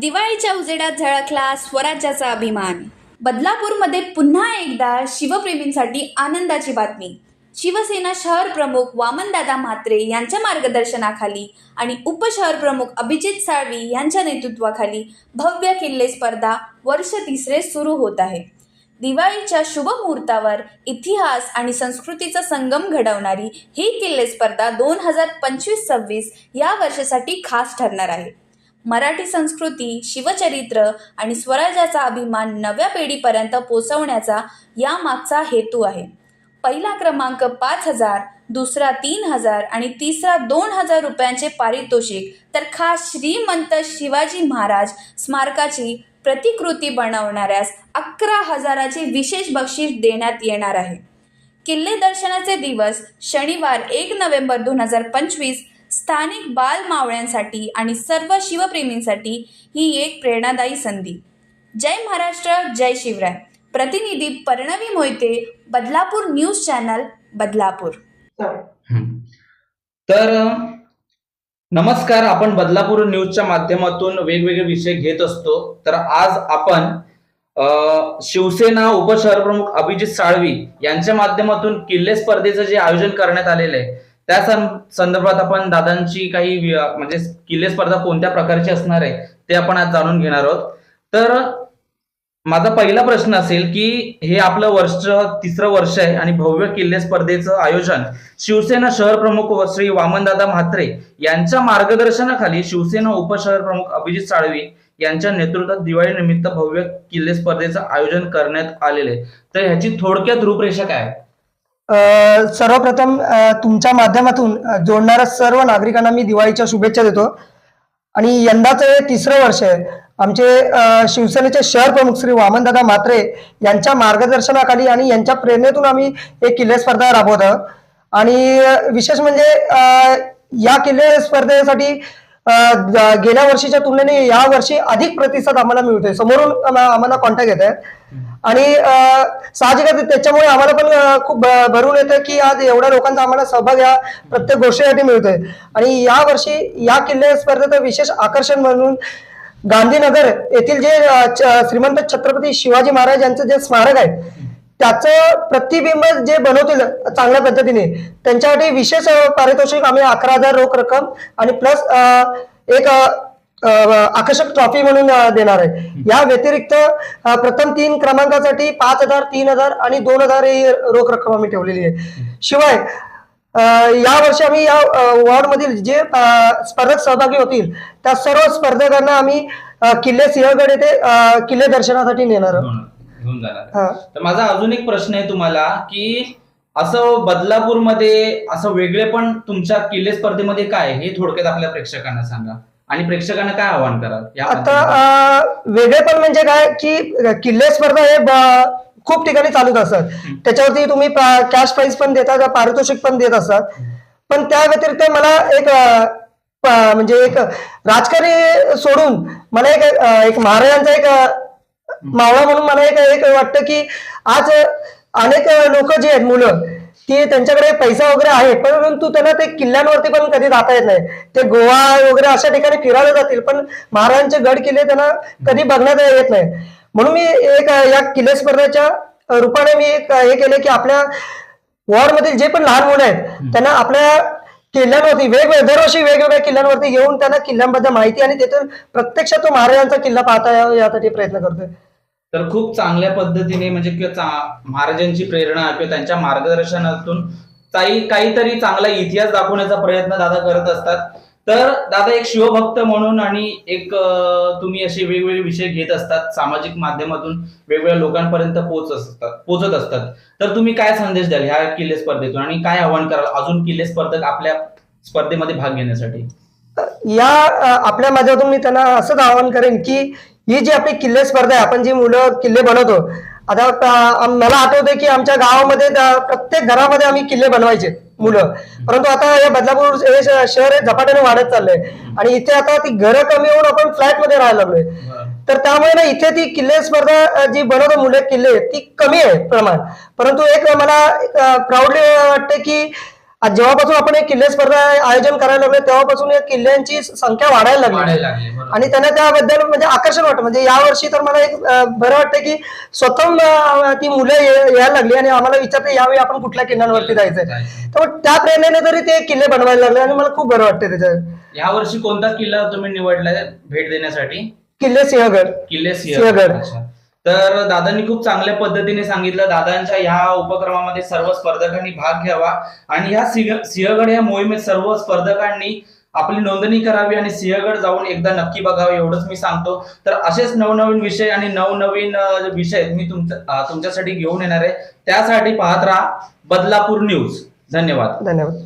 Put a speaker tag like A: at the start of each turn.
A: दिवाळीच्या उजेडात झळकला स्वराज्याचा अभिमान. बदलापूरमध्ये पुन्हा एकदा शिवप्रेमींसाठी आनंदाची बातमी. शिवसेना शहर प्रमुख वामनदादा म्हात्रे यांच्या मार्गदर्शनाखाली आणि उपशहर प्रमुख अभिजित साळवी यांच्या नेतृत्वाखाली भव्य किल्ले स्पर्धा वर्ष तिसरे सुरू होत आहे. दिवाळीच्या शुभ मुहूर्तावर इतिहास आणि संस्कृतीचा संगम घडवणारी ही किल्ले स्पर्धा दोन हजार पंचवीस सव्वीस या वर्षासाठी खास ठरणार आहे. मराठी संस्कृती शिवचरित्र आणि स्वराज्याचा अभिमान नव्या पिढीपर्यंत पोचवण्याचा यामागचा हेतू आहे. पहिला क्रमांक पाच हजार दुसरा तीन हजार आणि तिसरा दोन हजार रुपयांचे पारितोषिक तर खास श्रीमंत शिवाजी महाराज स्मारकाची प्रतिकृती बनवणाऱ्यास अकरा हजाराचे विशेष बक्षीस देण्यात येणार आहे. किल्ले दर्शनाचे दिवस शनिवार एक नोव्हेंबर दोन हजार पंचवीस स्थानिक बालमावळ्यांसाठी आणि सर्व शिवप्रेमींसाठी ही एक प्रेरणादायी संधी. जय महाराष्ट्र जय शिवराय. प्रतिनिधी पर्णवी मोहिते बदलापूर न्यूज चॅनल बदलापूर.
B: हम्म. तर नमस्कार आपण बदलापूर न्यूजच्या माध्यमातून वेगवेगळे विषय घेत असतो. तर आज आपण अ, शिवसेना उपशहर प्रमुख अभिजित साळवी यांच्या माध्यमातून किल्ले स्पर्धेचं जे आयोजन करण्यात आलेलं आहे त्या संदर्भात आपण दादांची काही म्हणजे किल्ले स्पर्धा कोणत्या प्रकारची असणार आहे ते आपण आज जाणून घेणार आहोत तर माझा पहिला प्रश्न असेल की हे आपलं वर्ष तिसरं वर्ष आहे आणि भव्य किल्ले स्पर्धेचं आयोजन शिवसेना शहर प्रमुख व श्री वामनदादा म्हात्रे यांच्या मार्गदर्शनाखाली शिवसेना उपशहर प्रमुख अभिजित साळवी यांच्या नेतृत्वात दिवाळी निमित्त भव्य किल्ले स्पर्धेचं आयोजन करण्यात आलेले तर ह्याची थोडक्यात रूपरेषा काय आहे?
C: सर्वप्रथम तुमच्या माध्यमातून जोडणाऱ्या सर्व नागरिकांना मी दिवाळीच्या शुभेच्छा देतो. आणि यंदाचं हे तिसरं वर्ष आहे. आमचे शिवसेनेचे शहर प्रमुख श्री वामनदादा म्हात्रे यांच्या मार्गदर्शनाखाली आणि यांच्या प्रेरणेतून आम्ही एक किल्ले स्पर्धा राबवत आणि विशेष म्हणजे या किल्ले स्पर्धेसाठी गेल्या वर्षीच्या तुलनेने या वर्षी अधिक प्रतिसाद आम्हाला मिळतोय. समोरून आम्हाला कॉन्टॅक्ट येत आहे आणि साहजिकच त्याच्यामुळे आम्हाला पण खूप भरून येतं की आज एवढ्या लोकांचा आम्हाला सहभाग या प्रत्येक गोष्टीसाठी मिळतोय. आणि या वर्षी या किल्ले स्पर्धेचं विशेष आकर्षण म्हणून गांधीनगर येथील जे श्रीमंत छत्रपती शिवाजी महाराज यांचं जे स्मारक आहे त्याचं प्रतिबिंब जे बनवतील चांगल्या पद्धतीने त्यांच्यासाठी विशेष पारितोषिक आम्ही अकरा हजार रोख रक्कम आणि प्लस एक आकर्षक ट्रॉफी म्हणून देणार आहे. या व्यतिरिक्त प्रथम तीन क्रमांकासाठी पाच हजार तीन हजार आणि दोन हजार ही रोख रक्कम आम्ही ठेवलेली आहे. शिवाय या वर्षी आम्ही या वॉर्ड मधील जे स्पर्धक सहभागी होतील त्या सर्व स्पर्धकांना आम्ही किल्ले सिंहगड येथे किल्ले दर्शनासाठी नेणार आहोत.
B: घेऊन जाणार. तर माझा अजून एक प्रश्न आहे तुम्हाला की असं बदलापूरमध्ये असं वेगळे पण तुमच्या किल्ले स्पर्धेमध्ये काय? हे थोडक्यात आपल्या प्रेक्षकांना सांगा. आणि प्रेक्षकांना काय आव्हान कराल? या
C: आता वेगळे पण म्हणजे काय की किल्ले स्पर्धा हे खूप ठिकाणी चालूच असतात. त्याच्यावरती तुम्ही कॅश प्राइज पण देतात पारितोषिक पण देत असतात. पण त्या व्यतिरिक्त मला एक म्हणजे एक राजकारणी सोडून मला एक महाराजांचा एक मावळा म्हणून मला एक एक वाटतं की आज अनेक लोक जे आहेत मुलं ती त्यांच्याकडे पैसा वगैरे आहे परंतु त्यांना ते किल्ल्यांवरती पण कधी जाता येत नाही. ते गोवा वगैरे अशा ठिकाणी फिरायला जातील पण महाराजांचे गड किल्ले त्यांना कधी बघण्यात येत नाही. म्हणून मी एक या किल्ले स्पर्धेच्या रूपाने मी एक हे केले की आपल्या वॉर्ड मधील जे पण लहान मुलं आहेत त्यांना आपल्या किल्ल्यांवरती वेगवेगळ्या दरवर्षी वेगवेगळ्या किल्ल्यांवरती घेऊन त्यांना किल्ल्यांबद्दल माहिती आणि तिथून प्रत्यक्षात तो महाराजांचा किल्ला पाहता यासाठी प्रयत्न करतोय.
B: तर खूप चांगल्या पद्धतीने म्हणजे किंवा महाराजांची प्रेरणा किंवा त्यांच्या मार्गदर्शनातून काही काहीतरी चांगला इतिहास दाखवण्याचा प्रयत्न दादा करत असतात. तर दादा एक शिवभक्त म्हणून आणि एक तुम्ही असे वेगवेगळे विषय घेत असतात सामाजिक माध्यमातून वेगवेगळ्या लोकांपर्यंत पोहोच असतात पोहोचत असतात. तर तुम्ही काय संदेश द्याल ह्या किल्ले स्पर्धेतून आणि काय आव्हान कराल अजून किल्ले स्पर्धक आपल्या स्पर्धेमध्ये भाग घेण्यासाठी?
C: या आपल्या माध्यमातून मी त्यांना असंच आवाहन करेन की ही जी आपली किल्ले स्पर्धा आहे आपण जी मुलं किल्ले बनवतो आता मला आठवतंय की आमच्या गावामध्ये प्रत्येक घरामध्ये आम्ही किल्ले बनवायचे मुलं. परंतु आता हे बदलापूर हे शहर हे झपाट्याने वाढत चाललंय. आणि इथे आता ती घरं कमी होऊन आपण फ्लॅटमध्ये राहायला लागलोय. तर त्यामुळे ना इथे ती किल्ले स्पर्धा जी बनवतो मुलं किल्ले ती कमी आहे प्रमाण. परंतु एक मला प्राऊडली वाटते की जेव्हापासून आपण एक किल्ले स्पर्धा आयोजन करायला लागलो तेव्हापासून या किल्ल्यांची संख्या वाढायला लागली. आणि त्यांना त्याबद्दल म्हणजे आकर्षण वाटतं. म्हणजे यावर्षी तर मला एक बरं वाटतं की स्वतः ती मुलं यायला लागली आणि आम्हाला विचारते यावेळी आपण कुठल्या किल्ल्यांवरती जायचंय. तर मग त्या प्रेरणेने तरी ते किल्ले बनवायला लागले आणि मला खूप बरं वाटते त्याच्यात.
B: या वर्षी कोणता किल्ला तुम्ही निवडलाय भेट देण्यासाठी?
C: किल्ले सिंहगड.
B: किल्ले
C: सिंहगड.
B: तर दादांनी खूप चांगल्या पद्धतीने सांगितलं. दादांच्या या उपक्रमामध्ये सर्व स्पर्धकांनी भाग घ्यावा. आणि ह्या सिंह सिंहगड या मोहिमेत सर्व स्पर्धकांनी आपली नोंदणी करावी आणि सिंहगड जाऊन एकदा नक्की बघावं एवढंच मी सांगतो. तर असेच नवनवीन विषय आणि नवनवीन विषय मी तुमच्या तुमच्यासाठी घेऊन येणार आहे. त्यासाठी पाहत राहा बदलापूर न्यूज. धन्यवाद.
C: धन्यवाद.